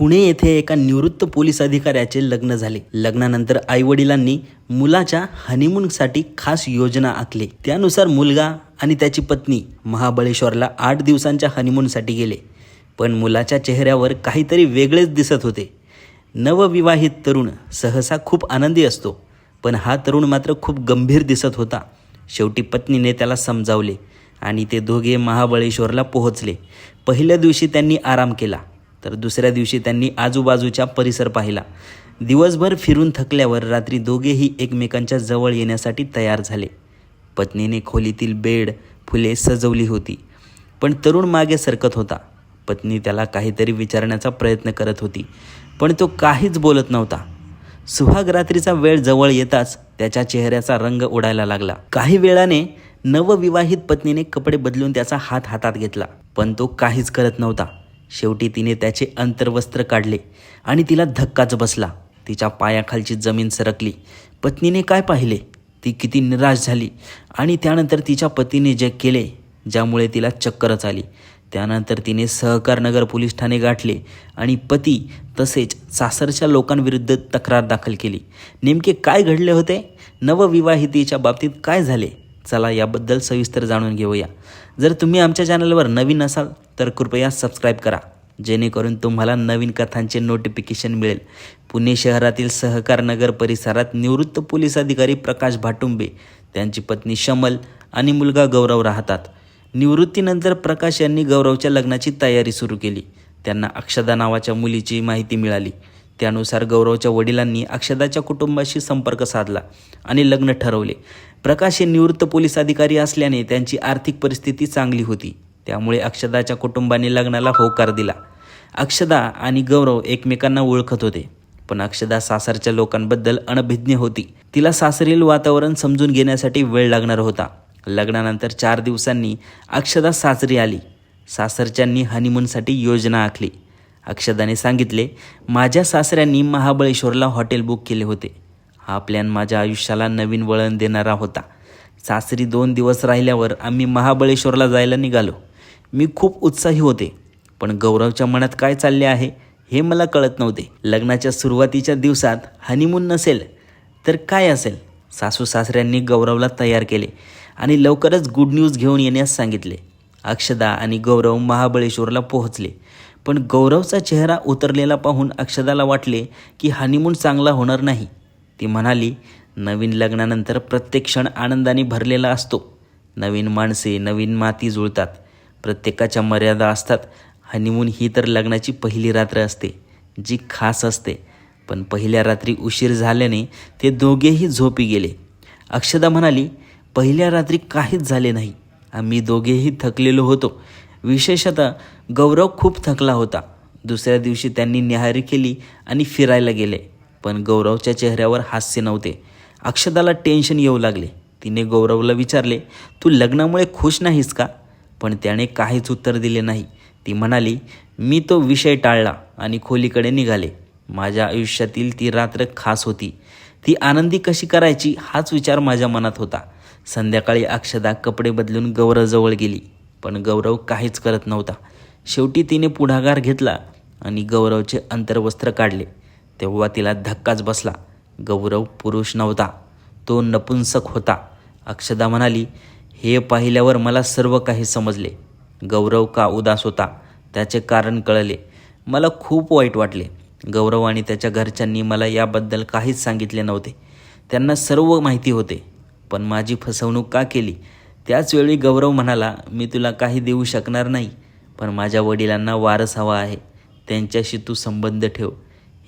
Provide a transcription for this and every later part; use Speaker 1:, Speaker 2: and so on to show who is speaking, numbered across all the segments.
Speaker 1: पुणे येथे एका निवृत्त पोलीस अधिकाऱ्याचे लग्न झाले. लग्नानंतर आईवडिलांनी मुलाच्या हनीमूनसाठी खास योजना आखली. त्यानुसार मुलगा आणि त्याची पत्नी महाबळेश्वरला आठ दिवसांच्या हनीमूनसाठी गेले. पण मुलाच्या चेहऱ्यावर काहीतरी वेगळेच दिसत होते. नवविवाहित तरुण सहसा खूप आनंदी असतो. पण हा तरुण मात्र खूप गंभीर दिसत होता. शेवटी पत्नीने त्याला समजावले आणि ते दोघे महाबळेश्वरला पोहोचले. पहिल्या दिवशी त्यांनी आराम केला. तर दुसऱ्या दिवशी त्यांनी आजूबाजूचा परिसर पाहिला. दिवसभर फिरून थकल्यावर रात्री दोघेही एकमेकांच्या जवळ येण्यासाठी तयार झाले. पत्नीने खोलीतील बेड फुले सजवली होती पण तरुण मागे सरकत होता. पत्नी त्याला काहीतरी विचारण्याचा प्रयत्न करत होती पण तो काहीच बोलत नव्हता. सुहाग रात्रीचा वेळ जवळ येताच त्याच्या चेहऱ्याचा रंग उडायला लागला. काही वेळाने नवविवाहित पत्नीने कपडे बदलून त्याचा हात हातात घेतला पण तो काहीच करत नव्हता. शेवटी तिने त्याचे अंतर्वस्त्र काढले आणि तिला धक्काच बसला. तिच्या पायाखालची जमीन सरकली. पत्नीने काय पाहिले? ती किती निराश झाली आणि त्यानंतर तिच्या पतीने जे केले ज्यामुळे तिला चक्करच आली. त्यानंतर तिने सहकारनगर पोलीस ठाणे गाठले आणि पती तसेच सासरच्या लोकांविरुद्ध तक्रार दाखल केली. नेमके काय घडले होते? नवविवाहितेच्या बाबतीत काय झाले? चला याबद्दल सविस्तर जाणून घेऊया. जर तुम्ही आमच्या चॅनलवर नवीन असाल तर कृपया सबस्क्राईब करा. जेणेकरून तुम्हाला नवीन कथांचे नोटिफिकेशन मिळेल. पुणे शहरातील सहकार नगर परिसरात निवृत्त पोलीस अधिकारी प्रकाश भाटुंबे त्यांची पत्नी शमल आणि मुलगा गौरव राहतात. निवृत्तीनंतर प्रकाश यांनी गौरवच्या लग्नाची तयारी सुरू केली. त्यांना अक्षदा नावाच्या मुलीची माहिती मिळाली. त्यानुसार गौरवच्या वडिलांनी अक्षदाच्या कुटुंबाशी संपर्क साधला आणि लग्न ठरवले. प्रकाश हे निवृत्त पोलीस अधिकारी असल्याने त्यांची आर्थिक परिस्थिती चांगली होती. त्यामुळे अक्षदाच्या कुटुंबाने लग्नाला होकार दिला. अक्षदा आणि गौरव एकमेकांना ओळखत होते. पण अक्षदा सासरच्या लोकांबद्दल अनभिज्ञ होती. तिला सासरील वातावरण समजून घेण्यासाठी वेळ लागणार होता. लग्नानंतर चार दिवसांनी अक्षदा सासरी आली. सासरच्यांनी हनीमूनसाठी योजना आखली. अक्षदाने सांगितले माझ्या सासऱ्यांनी महाबळेश्वरला हॉटेल बुक केले होते. हा प्लॅन माझ्या आयुष्याला नवीन वळण देणारा होता. सासरी दोन दिवस राहिल्यावर आम्ही महाबळेश्वरला जायला निघालो. मी खूप उत्साही होते पण गौरवच्या मनात काय चालले आहे हे मला कळत नव्हते. लग्नाच्या सुरुवातीच्या दिवसात हनीमून नसेल तर काय असेल? सासू सासऱ्यांनी गौरवला तयार केले आणि लवकरच गुड न्यूज घेऊन येण्यास सांगितले. अक्षदा आणि गौरव महाबळेश्वरला पोहोचले पण गौरवचा चेहरा उतरलेला पाहून अक्षदाला वाटले की हनीमून चांगला होणार नाही. ती म्हणाली नवीन लग्नानंतर प्रत्येक क्षण आनंदाने भरलेला असतो. नवीन माणसे नवीन माती जुळतात. प्रत्येकाच्या मर्यादा असतात. हनीमून ही तर लग्नाची पहिली रात्र असते जी खास असते. पण पहिल्या रात्री उशीर झाल्याने ते दोघेही झोपी गेले. अक्षदा म्हणाली पहिल्या रात्री काहीच झाले नाही. आम्ही दोघेही थकलेलो होतो. विशेषतः गौरव खूप थकला होता. दुसऱ्या दिवशी त्यांनी न्याहारी केली आणि फिरायला गेले. पण गौरवच्या चेहऱ्यावर हास्य नव्हते. अक्षदाला टेन्शन येऊ लागले. तिने गौरवला विचारले तू लग्नामुळे खुश नाहीस का? पण त्याने काहीच उत्तर दिले नाही. ती म्हणाली मी तो विषय टाळला आणि खोलीकडे निघाले. माझ्या आयुष्यातील ती रात्र खास होती. ती आनंदी कशी करायची हाच विचार माझ्या मनात होता. संध्याकाळी अक्षदा कपडे बदलून गौरवजवळ गेली पण गौरव काहीच करत नव्हता. शेवटी तिने पुढाकार घेतला आणि गौरवचे अंतर्वस्त्र काढले. तेव्हा तिला धक्काच बसला. गौरव पुरुष नव्हता. तो नपुंसक होता. अक्षदा म्हणाली हे पाहिल्यावर मला सर्व काही समजले. गौरव का उदास होता? त्याचे कारण कळले. मला खूप वाईट वाटले. गौरव आणि त्याच्या घरच्यांनी मला याबद्दल काहीच सांगितले नव्हते. त्यांना सर्व माहिती होते. पण माझी फसवणूक का केली? त्याचवेळी गौरव म्हणाला मी तुला काही देऊ शकणार नाही पण माझ्या वडिलांना वारस हवा आहे. त्यांच्याशी तू संबंध ठेव.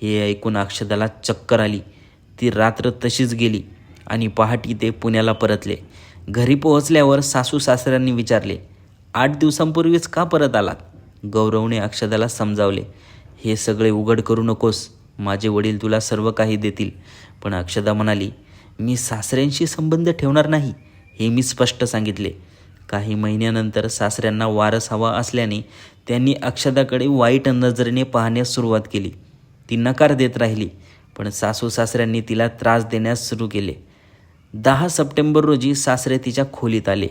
Speaker 1: हे ऐकून अक्षदाला चक्कर आली. ती रात्र तशीच गेली आणि पहाटी ते पुण्याला परतले. घरी पोहोचल्यावर सासू सासऱ्यांनी विचारले आठ दिवसांपूर्वीच का परत आलात? गौरवने अक्षदाला समजावले हे सगळे उघड करू नकोस. माझे वडील तुला सर्व काही देतील. पण अक्षदा म्हणाली मी सासऱ्यांशी संबंध ठेवणार नाही. हे मी स्पष्ट सांगितले. काही महिन्यानंतर सासऱ्यांना वारस हवा असल्याने त्यांनी अक्षदाकडे वाईट नजरेने पाहण्यास सुरुवात केली. ती नकार देत राहिली. पण सासू सासऱ्यांनी तिला त्रास देण्यास सुरू केले. दहा सप्टेंबर रोजी सासरे तिच्या खोलीत आले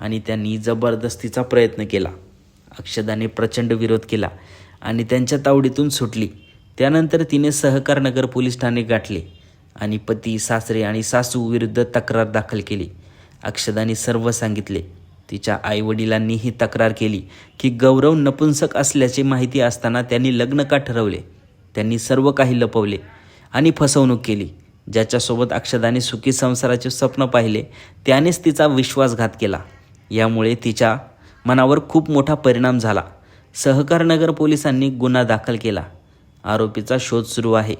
Speaker 1: आणि त्यांनी जबरदस्तीचा प्रयत्न केला. अक्षदाने प्रचंड विरोध केला आणि त्यांच्या तावडीतून सुटली. त्यानंतर तिने सहकारनगर पोलीस ठाणे गाठले आणि पती सासरे आणि सासू विरुद्ध तक्रार दाखल केली. अक्षदाने सर्व सांगितले. तिच्या आईवडिलांनीही तक्रार केली की गौरव नपुंसक असल्याची माहिती असताना त्यांनी लग्न का ठरवले? त्यांनी सर्व काही लपवले आणि फसवणूक केली. ज्याच्यासोबत अक्षदाने सुखी संसाराचे स्वप्न पाहिले त्यानेच तिचा विश्वासघात केला. यामुळे तिच्या मनावर खूप मोठा परिणाम झाला. सहकारनगर पोलिसांनी गुन्हा दाखल केला. आरोपीचा शोध सुरू आहे.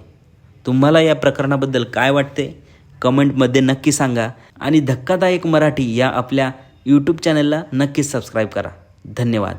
Speaker 1: तुम्हाला या प्रकरणाबद्दल काय वाटते? कमेंटमध्ये नक्की सांगा आणि धक्कादायक मराठी या आपल्या यूट्यूब चॅनलला नक्कीच सबस्क्राईब करा. धन्यवाद.